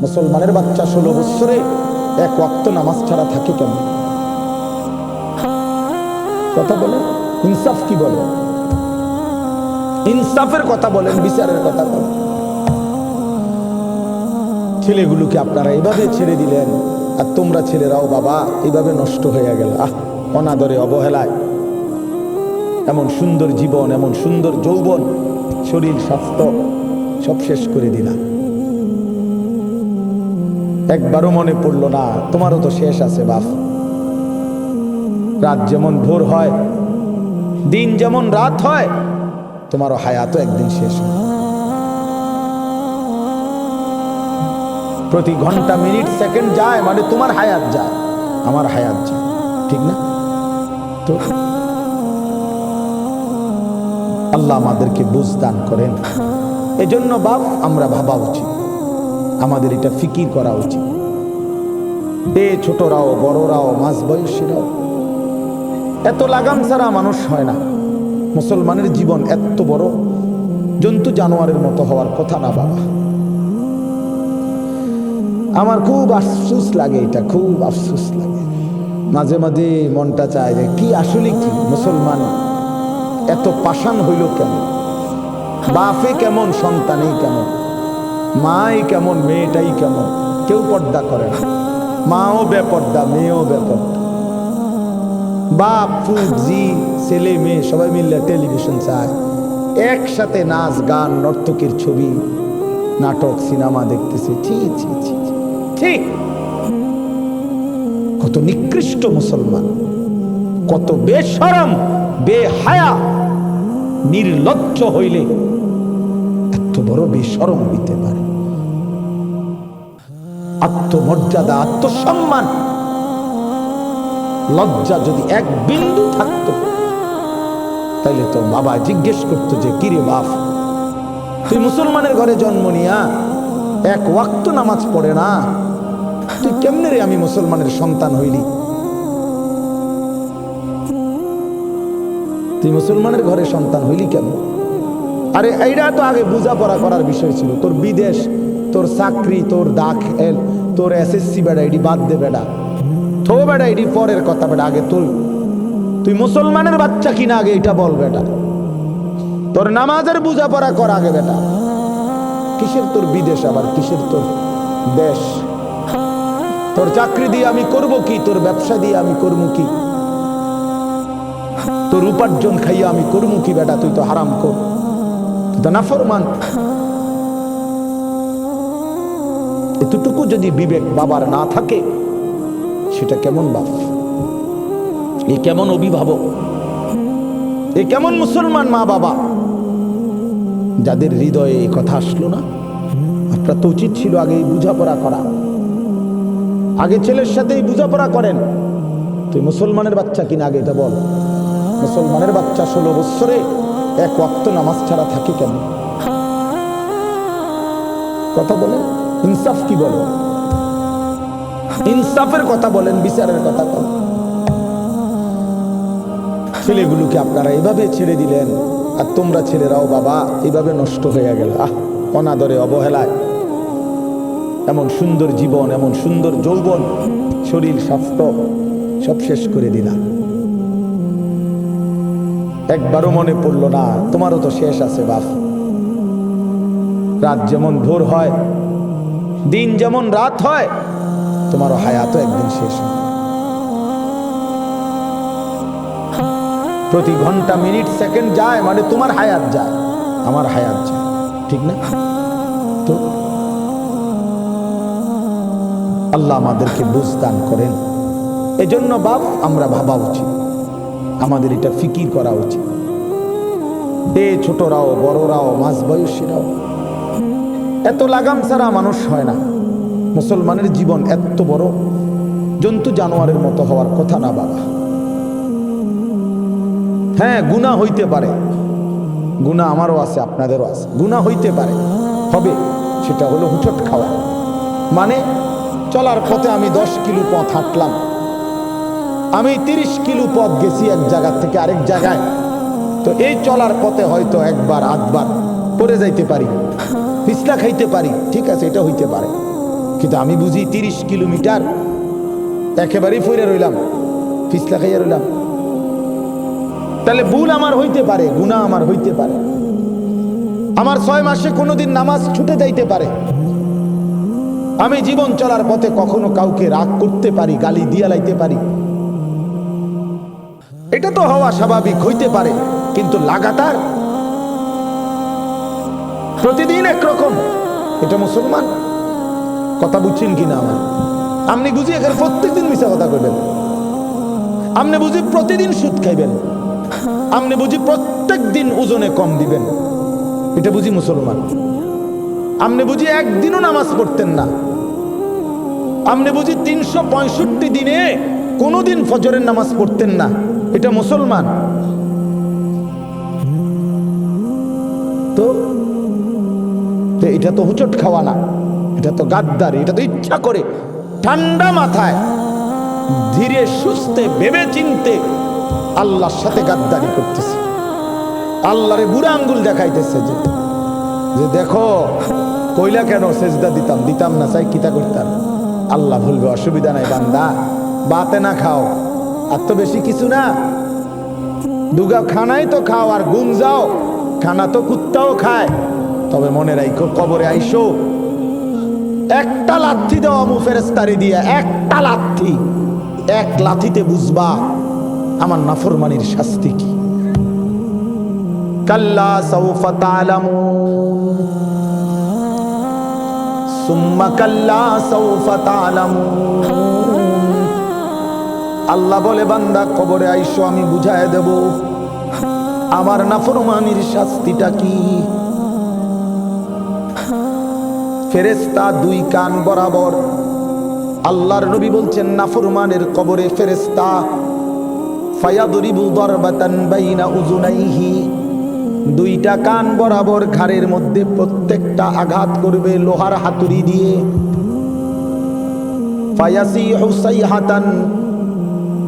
মুসলমানের বাচ্চা ষোলো বছরে এক ওয়াক্ত নামাজ ছাড়া থাকে কেন? কথা বলে ইনসাফ কি বলে ইনসাফের কথা বলেন, বিচারের কথা বলেন। ছেলেগুলোকে আপনারা এভাবে ছেড়ে দিলেন, আর তোমরা ছেলেরাও বাবা এইভাবে নষ্ট হয়ে গেল। আহ, অনাদরে অবহেলায়। এমন সুন্দর জীবন, এমন সুন্দর যৌবন, শরীর স্বাস্থ্য সব শেষ করে দিলাম। একবারও মনে পড়ল না, তোমারও তো শেষ আছে বাপ। রাত যেমন ভোর হয়, দিন যেমন রাত হয়, তোমারও হায়াতও একদিন শেষ হয়। প্রতি ঘণ্টা, মিনিট, সেকেন্ড যায় মানে তোমার হায়াত যায়, আমার হায়াত যায়, ঠিক না? তো আল্লাহ আমাদেরকে বুঝ দান করেন। এজন্য বাপ, আমরা ভাবা উচিত। আমাদের এটা ফিকির করা উচিত। এ ছোটরাও, বড়রাও মাঝ বয়সীরাও এত লাগাম ছাড়া মানুষ হয় না। মুসলমানের জীবন এত বড়, জন্তু জানোয়ারের মতো হওয়ার কথা না বাবা। আমার খুব আফসুস লাগে এটা, খুব আফসুস লাগে। মাঝে মাঝে মনটা চায় যে কি আসলে কি মুসলমান এত পাষাণ হইল কেন? বাপে কেমন, সন্তানই কেমন? মাই কেমন, মেয়েটাই কেমন? কেউ পর্দা করে না। মাও বেপর্দা, মেয়েও বেপর্দা। বাপ জি, ছেলে, মেয়ে, সবাই মিলে টেলিভিশন চায়। একসাথে নাচ, গান, নর্তকীর ছবি, নাটক, সিনেমা দেখতেছে। ছি ছি ছি। ছি। কত নিকৃষ্ট মুসলমান। কত বেশরম, বেহায়া, নির্লজ্জ হইলে বড় বেশরম হইতে পারে। আত্মমর্যাদা, আত্মসম্মান। লজ্জা যদি এক বিন্দু থাকতো, তাইলে তো বাবা জিজ্ঞেস করতো যে, কিরে বাপ, তুই মুসলমানের ঘরে জন্ম নিয়া, এক ওয়াক্ত নামাজ পড়ে না? তুই কেমনে রে আমি মুসলমানের সন্তান হইলি? তুই মুসলমানের ঘরে সন্তান হইলি কেন? আরে, এইটা তো আগে বোঝাপড়া করার বিষয় ছিল। তোর বিদেশ, তোর চাকরি, তোর দাখ এল, তোর এসএসসি বেড়া এটি বাদ দে বেড়া। থো বেড়া এটি পরের কথা বেড়া, আগে তুই তুই মুসলমানের বাচ্চা কিনা আগে এটা বল বেটা। তোর নামাজের বোঝাপড়া কর আগে বেটা। কিসের তোর বিদেশ আবার? কিসের তোর দেশ? তোর চাকরি দিয়ে আমি করব কি? তোর ব্যবসা দিয়ে আমি করব কি? তোর উপার্জন খাইয়া আমি করব কি বেটা? তুই তো হারাম কর। নাফরমান এতটুকু যদি বিবেক বাবার না থাকে, সেটা কেমন বাপ? এ কেমন অভিভাবক? এ কেমন মুসলমান মা বাবা? যাদের হৃদয়ে এই কথা আসলো না, আপনার তো উচিত ছিল আগে বোঝাপড়া করা। আগে ছেলের সাথেই বোঝাপড়া করেন। তুই মুসলমানের বাচ্চা কিনা আগে এটা বল। মুসলমানের বাচ্চা ষোলো বৎসরে এক ওয়াক্ত নামাজ ছাড়া থাকে কেন? কথা বলেন ইনসাফ কি বলে? ইনসাফের কথা বলেন, বিচারের কথা বলেন। ছেলেগুলোকে আপনারা এভাবে ছেড়ে দিলেন, আর তোমরা ছেলেরাও বাবা এইভাবে নষ্ট হয়ে গেল। আহ, অনাদরে, অবহেলায়। এমন সুন্দর জীবন, এমন সুন্দর যৌবন, শরীর স্বাস্থ্য, সব শেষ করে দিলাম। একবারও মনে পড়ল না, তোমারও তো শেষ আছে বাপ। রাত যেমন ভোর হয়, দিন যেমন রাত হয়, তোমারও হায়াতও একদিন শেষ হয় প্রতি ঘণ্টা মিনিট, সেকেন্ড যায় মানে তোমার হায়াত যায়, আমার হায়াত যায়, ঠিক না? তো আল্লাহ আমাদেরকে বুঝদান করেন। এজন্য বাপ, আমরা ভাবা উচিত। আমাদের এটা ফিকির করা উচিত। এ ছোটরাও, বড়রাও মাঝ বয়সীরাও এত লাগাম ছাড়া মানুষ হয় না। মুসলমানের জীবন এত বড়, জন্তু জানোয়ারের মতো হওয়ার কথা না বাবা। হ্যাঁ গুণা হইতে পারে। গুণা আমারও আছে, আপনাদেরও আছে। গুণা হইতে পারে। হবে, সেটা হলো হুচট খাওয়া। মানে চলার পথে আমি দশ কিলো পথ হাঁটলাম। আমি তিরিশ কিলো পথ গেছি এক জায়গা থেকে আরেক জায়গায়। তো এই চলার পথে হয়তো একবার, আধবার পরে যাইতে পারি, পিছলা খাইতে পারি, ঠিক আছে, এটা হইতে পারে। কিন্তু আমি বুঝি তিরিশ কিলোমিটার একেবারেই ফইরে রইলাম, পিছলা খাইয়া রইলাম। তাহলে ভুল আমার হইতে পারে গুণা আমার হইতে পারে। আমার ছয় মাসে কোনোদিন নামাজ ছুটে যাইতে পারে। আমি জীবন চলার পথে কখনো কাউকে রাগ করতে পারি, গালি দিয়া লাইতে পারি। এটা তো হওয়া স্বাভাবিক, হইতে পারে, কিন্তু লাগাতার? প্রতিদিন একরকম। এটা মুসলমান? কথা বুঝছেন কিনা আমার? আপনি বুঝি এখানে প্রত্যেকদিন মিশা কথা কইবেন। আপনি বুঝি প্রতিদিন সুদ খাইবেন। আপনি বুঝি প্রত্যেক দিন ওজনে কম দিবেন। এটা বুঝি মুসলমান? আপনি বুঝি একদিনও নামাজ পড়তেন না। আপনি বুঝি তিনশো পঁয়ষট্টি দিনে কোনোদিন ফজরের নামাজ পড়তেন না। এটা মুসলমান। তো? এটা তো হুচট খাওয়া না, এটা তো গাদ্দারি, এটা তো ইচ্ছা করে। ঠান্ডা মাথায়, ধীরে সুস্থে ভেবে চিনতে আল্লাহর সাথে গাদ্দারি করতেছে। আল্লাহরে বুড়া আঙ্গুল দেখাইতেছে যে যে দেখো, কইলা কেন সেজদা দিতাম? দিতাম না, চাই কিতা করতাম? আল্লাহ বলবে, অসুবিধা নাই বান্দা, বাতে না খাও। আর তো বেশি কিছু না। দুগা খানাই তো খাও আর গুম যাও। খানা তো কুত্তাও খায়। তবে মনে রাখো কবরে আইসো। একটা লাথি দেওয়া মু ফেরেস্তারি দিয়ে, একটা লাথি। এক লাথিতে বুঝবা, আমার নাফরমানির শাস্তি কি? কাল্লা সৌফা তালামুন সুম্মা কাল্লা সৌফা তালামুন আল্লাহ বলে, বান্দা, কবরে আইসো, আমি বুঝায় দেব। আমার নাফরমানির শাস্তিটা কি? ফেরেস্তা দুই কান বরাবর। আল্লাহর নবী বলছেন, নাফরমানের কবরে ফেরেস্তা ফায়াদরিবু দরবাতান বাইনা উজুনাইহি। দুইটা কান বরাবর ঘাড়ের মধ্যে প্রত্যেকটা আঘাত করবে লোহার হাতুড়ি দিয়ে। ফায়াসি হুসাইহাতান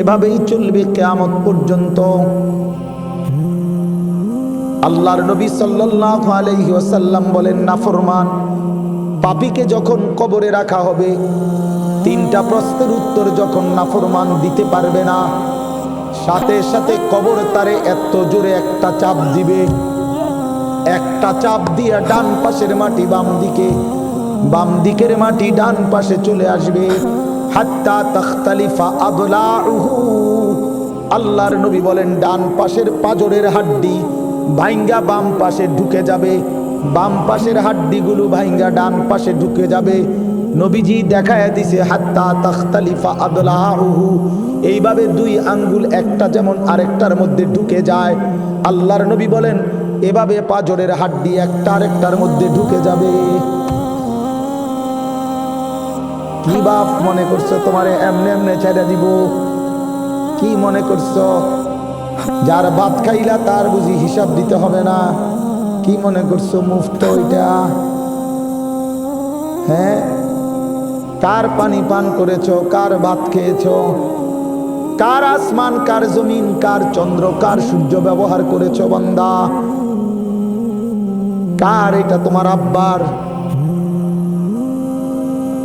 এভাবেই চলবে কেয়ামত পর্যন্ত। আল্লাহর নবী সাল্লাল্লাহু আলাইহি ওয়াসাল্লাম বলেন নাফরমান পাপীকে যখন কবরে রাখা হবে, তিনটা প্রশ্নের উত্তর যখন নাফরমান দিতে পারবে না, সাথে সাথে কবর তারে এত জোরে একটা চাপ দিবে, একটা চাপ দিয়ে ডান পাশের মাটি বাম দিকে, বাম দিকের মাটি ডান পাশে চলে আসবে। হাত্তা তখতালিফা আদলাউহু। আল্লাহর নবী বলেন, ডান পাশের পাজরের হাড্ডি ভাইঙ্গা বাম পাশে ঢুকে যাবে। বাম পাশের হাড্ডিগুলো ভাইঙ্গা ডান পাশে ঢুকে যাবে। নবীজি দেখায় দিছে, হাত্তা তখতালিফা আদলাউহু। এইভাবে দুই আঙ্গুল একটা যেমন আরেকটার মধ্যে ঢুকে যায়। আল্লাহর নবী বলেন, এভাবে পাজরের হাড্ডি একটা আরেকটার মধ্যে ঢুকে যাবে। কি বাপ মনে করছ তোমারে এমনে এমনে ছেড়ে দিব? কি মনে করছ? যার ভাত খাইলা তার বুঝি হিসাব দিতে হবে না। কি মনে করছ মুফত ওইটা? হ্যাঁ? কার পানি পান করেছ? কার ভাত খেয়েছো? কার আসমান, কার জমিন, কার চন্দ্র, কার সূর্য ব্যবহার করেছ বান্দা? কার এটা তোমার আব্বার?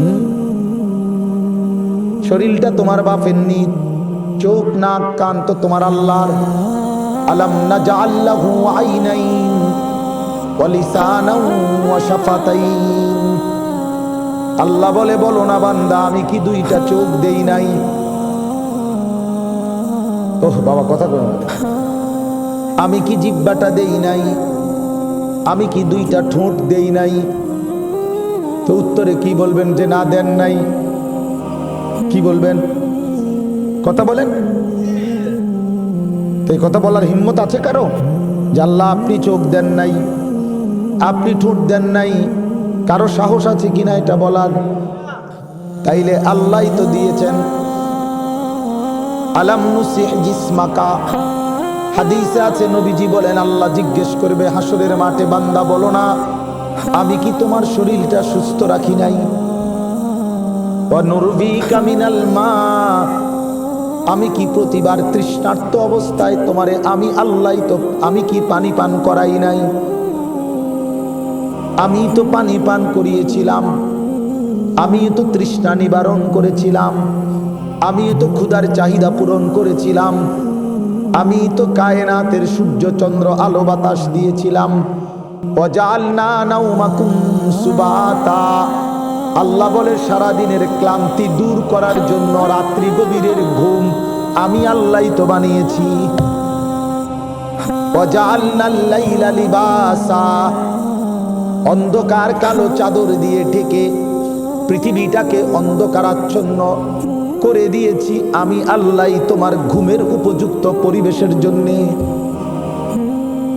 হুম? শরীরটা তোমার বাপের নি চোখ, নাক, কান তো তোমার আল্লাহর। আলাম না লিসানাও ওয়া শাফাতাইন। আল্লাহ বলে, বলো না বান্দা, আমি কি দুইটা চোখ দেই নাই? ওহ, বাবা, কথা না। আমি কি জিব্বাটা দেই নাই? আমি কি দুইটা ঠোঁট দেই নাই? তো উত্তরে কি বলবেন যে, না, দেন নাই। কি বলবেন? কথা বলেন। এই কথা বলার হিম্মত আছে কারও? আল্লাহ আপনি চোখ দেন নাই, আপনি ঠোঁট দেন নাই, কারও সাহস আছে কিনা এটা বলার? তাইলে আল্লাহ তো দিয়েছেন। আলাম নুসিহ জিসমাকা। হাদিসে আছে, নবীজি বলেন, আল্লাহ জিজ্ঞেস করবে, হাসরের মাঠে বান্দা বলো না, আমি কি তোমার শরীরটা সুস্থ রাখি নাই? মা। আমি কি প্রতিবার তৃষ্ণার্ত অবস্থায় তোমারে আমি আল্লাহ তো, আমি কি পানি পান করাই নাই? আমি তো পানি পান করিয়েছিলাম। আমি তো তৃষ্ণা নিবারণ করেছিলাম। আমি তো ক্ষুধার চাহিদা পূরণ করেছিলাম। আমি তো কায়নাতের সূর্য চন্দ্র আলো বাতাস দিয়েছিলাম। অজালনা নাউমাকুম সুবাতা। আল্লাহ বলে, সারাদিনের ক্লান্তি দূর করার জন্য রাত্রি গভীরের ঘুম আমি আল্লাহ তো বানিয়েছি। অন্ধকার কালো চাদর দিয়ে ঢেকে পৃথিবীটাকে অন্ধকারাচ্ছন্ন করে দিয়েছি। আমি আল্লাহ তোমার ঘুমের উপযুক্ত পরিবেশের জন্যে।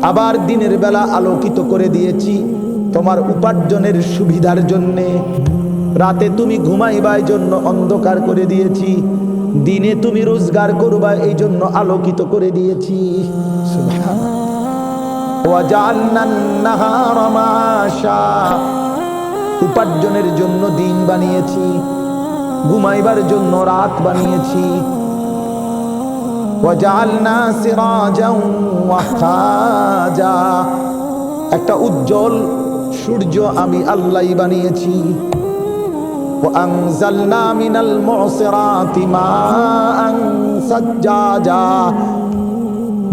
আবার দিনের বেলা আলোকিত করে দিয়েছি তোমার উপার্জনের সুবিধার জন্যে। রাতে তুমি ঘুমাইবার জন্য অন্ধকার করে দিয়েছি। দিনে তুমি রোজগার করবা এই জন্য আলোকিত করে দিয়েছি। উপার্জনের জন্য দিন বানিয়েছি। ঘুমাইবার জন্য রাত বানিয়েছি। একটা উজ্জ্বল সূর্য আমি আল্লাহ বানিয়েছি। وأنزلنا من المعصرات ماء سجاجا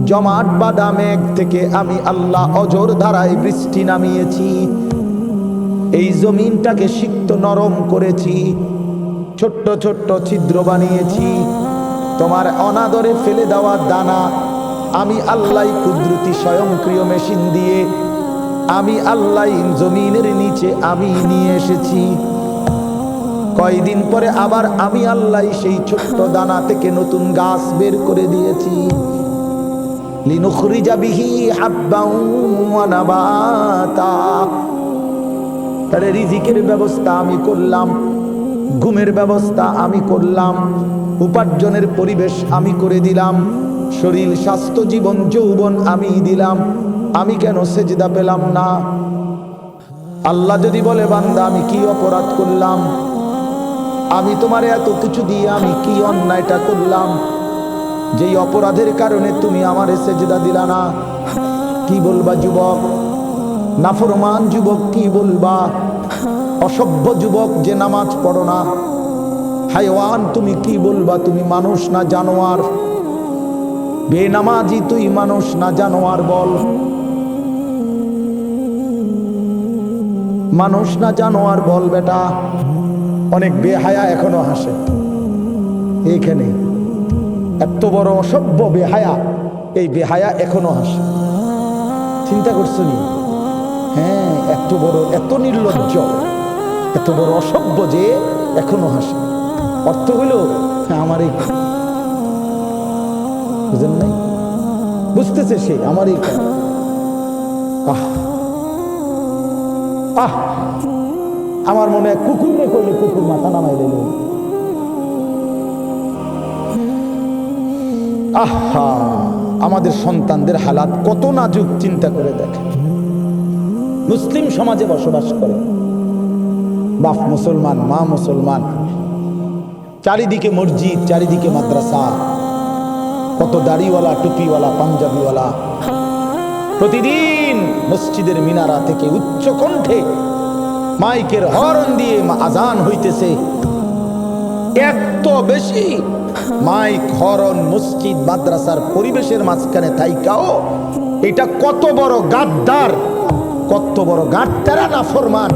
জমাট বাঁধা মেঘ থেকে আমি আল্লাহ অজর ধারায় বৃষ্টি নামিয়েছি এই জমিনটাকে সিক্ত নরম করেছি ছোট্ট ছোট্ট ছিদ্র বানিয়েছি তোমার অনাদরে ফেলে দেওয়া দানা আমি আল্লাহ কুদরতি স্বয়ংক্রিয় মেশিন দিয়ে আমি আল্লাহ জমিনের নিচে আমি নিয়ে এসেছি কয়দিন পরে আবার আমি আল্লাহ সেই ছোট্ট দানা থেকে নতুন গাছ বের করে দিয়েছি। তাহলে রিজিকের ব্যবস্থা আমি করলাম, ঘুমের ব্যবস্থা আমি করলাম, উপার্জনের পরিবেশ আমি করে দিলাম, শরীর, স্বাস্থ্য, জীবন, যৌবন আমি দিলাম, আমি কেন সেজদা পেলাম না? আল্লাহ যদি বলে, বান্দা, আমি কি অপরাধ করলাম? আমি তোমার এত কিছু দিয়ে আমি কি অন্যায়টা করলাম? যেই অপরাধের কারণে তুমি আমার সেজদা দিলা না। কি বলবা যুবক? নাফরমান যুবক কি বলবা? অসভ্য যুবক যে নামাজ পড়ো না। হাইওয়ান তুমি কি বলবা? তুমি মানুষ না জানোয়ার? বেনামাজি তুই মানুষ না জানোয়ার বল। মানুষ না জানোয়ার বল বেটা। অনেক বেহায়া এখনও হাসে। এইখানে এত বড় অসভ্য বেহায়া, এই বেহায়া এখনও হাসে। চিন্তা করছ নি? হ্যাঁ এত বড়, এত নির্লজ্জ, এত বড় অসভ্য যে এখনও হাসে। অর্থ হইল আমার এই বুঝেন নাই? বুঝতেছে সে আমার এই আহ আহ। আমার মনে কুকুর রে করলে কুকুর মাথা নামাই দিল। আহা, আমাদের সন্তানদের হালাত কত নাজুক চিন্তা করে দেখে। মুসলিম সমাজে বসবাস করে। বাপ মুসলমান, মা মুসলমান। চারিদিকে মসজিদ, চারিদিকে মাদ্রাসা। কত দাড়িওয়ালা, টুপিওয়ালা, পাঞ্জাবিওয়ালা। প্রতিদিন মসজিদের মিনারা থেকে উচ্চ কণ্ঠে মাইকের হরন দিয়ে আজান হইতেছে। এত বেশি মাইক হরন মসজিদ, মাদ্রাসার পরিবেশের মাঝখানে থাইকাও এটা কত বড় গাদ্দার, কত বড় গাদ্দারা না ফরমান।